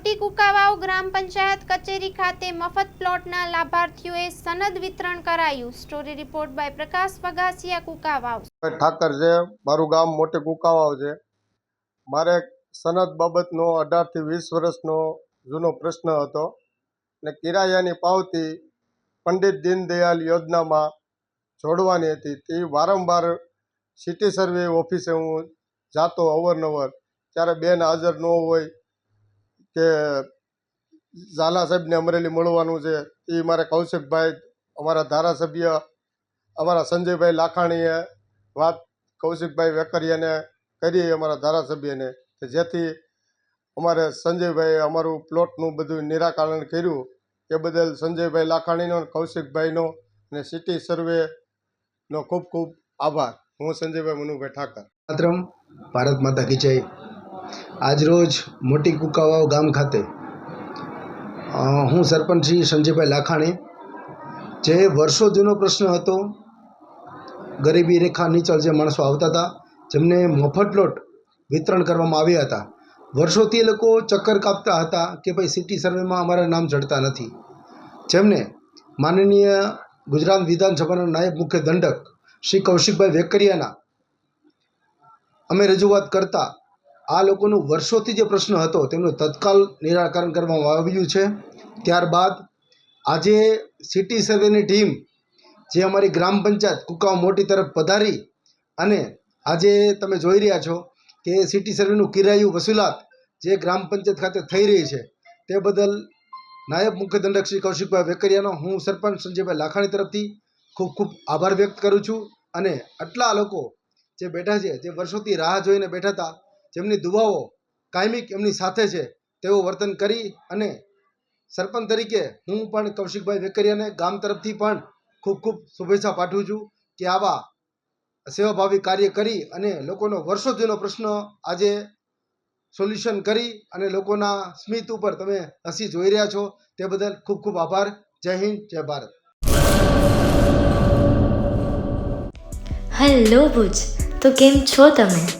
મોટી કુકાવાવ ગ્રામ પંચાયત કચેરી ખાતે મફત પ્લોટના લાભાર્થીઓએ સનદ વિતરણ કરાયું. Story report by Prakash Vagasiya Kukavav. Thakar છે, મારું ગામ મોટી કુકાવાવ છે. મારે સનદ બાબતનો અઢારથી વીસ વર્ષનો જૂનો પ્રશ્ન હતો ને કિરાયાની પાવતી પંડિત દીનદયાલ યોજનામાં જોડવાની હતી. તે વારંવાર સિટી સર્વે ઓફિસે હું જાતો અવરનવર ત્યારે બેન હાજર ન હોય કે ઝાલા સાહેબને અમરેલી મળવાનું છે, એ મારે કૌશિકભાઈ, અમારા ધારાસભ્ય, અમારા સંજયભાઈ લાખાણીએ વાત કૌશિકભાઈ વેકરિયાને કરી, અમારા ધારાસભ્યને. કે જેથી અમારે સંજયભાઈએ અમારું પ્લોટનું બધું નિરાકરણ કર્યું. એ બદલ સંજયભાઈ લાખાણીનો કૌશિકભાઈનો અને સિટી સર્વેનો ખૂબ ખૂબ આભાર. હું સંજયભાઈ મનુભાઈ ઠાકર. માતરમ ભારત માતા કી જય. આજરોજ મોટી કુકાવાવ ગામ ખાતે હું સરપંચ શ્રી સંજયભાઈ લાખાણી, જે વર્ષો જૂનો પ્રશ્ન હતો, ગરીબી રેખા નીચળ જે માણસો આવતા હતા, જેમને મફત લોટ વિતરણ કરવામાં આવ્યા હતા. વર્ષોથી એ લોકો ચક્કર કાપતા હતા કે ભાઈ સિટી સર્વેમાં અમારા નામ જડતા નથી. જેમને માનનીય ગુજરાત વિધાનસભાના નાયબ મુખ્ય દંડક શ્રી કૌશિકભાઈ વેકરિયાના અમે રજૂઆત કરતા આ લોકોનો વર્ષોથી જે પ્રશ્ન હતો, તેમનું તત્કાલ નિરાકરણ કરવામાં આવ્યું છે. ત્યારબાદ આજે સિટી સર્વેની ટીમ જે અમારી ગ્રામ પંચાયત કુકાવ મોટી તરફ પધારી અને આજે તમે જોઈ રહ્યા છો કે સિટી સર્વેનું કિરાયું વસૂલાત જે ગ્રામ પંચાયત ખાતે થઈ રહી છે, તે બદલ નાયબ મુખ્ય દંડક શ્રી કૌશિકભાઈ વેકરિયાનો હું સરપંચ સંજયભાઈ લાખાણી તરફથી ખૂબ ખૂબ આભાર વ્યક્ત કરું છું અને આટલા લોકો જે બેઠા છે, જે વર્ષોથી રાહ જોઈને બેઠા હતા જેમની દુવાઓ કાયમિક એમની સાથે છે તેવું વર્તન કરી અને સરપંચ તરીકે હું પણ કૌશિકભાઈ વેકરિયાને ગામ તરફથી પણ ખૂબ ખૂબ શુભેચ્છા પાઠવું છું કે આવા સેવાભાવી કાર્ય કરી અને લોકોનો વર્ષો જૂનો પ્રશ્ન આજે સોલ્યુશન કરી અને લોકોના સ્મિત ઉપર તમે હસી જોઈ રહ્યા છો, તે બદલ ખૂબ ખૂબ આભાર. જય હિન્દ, જય ભારત. હેલો ભુજ. તો કેમ છો તમે?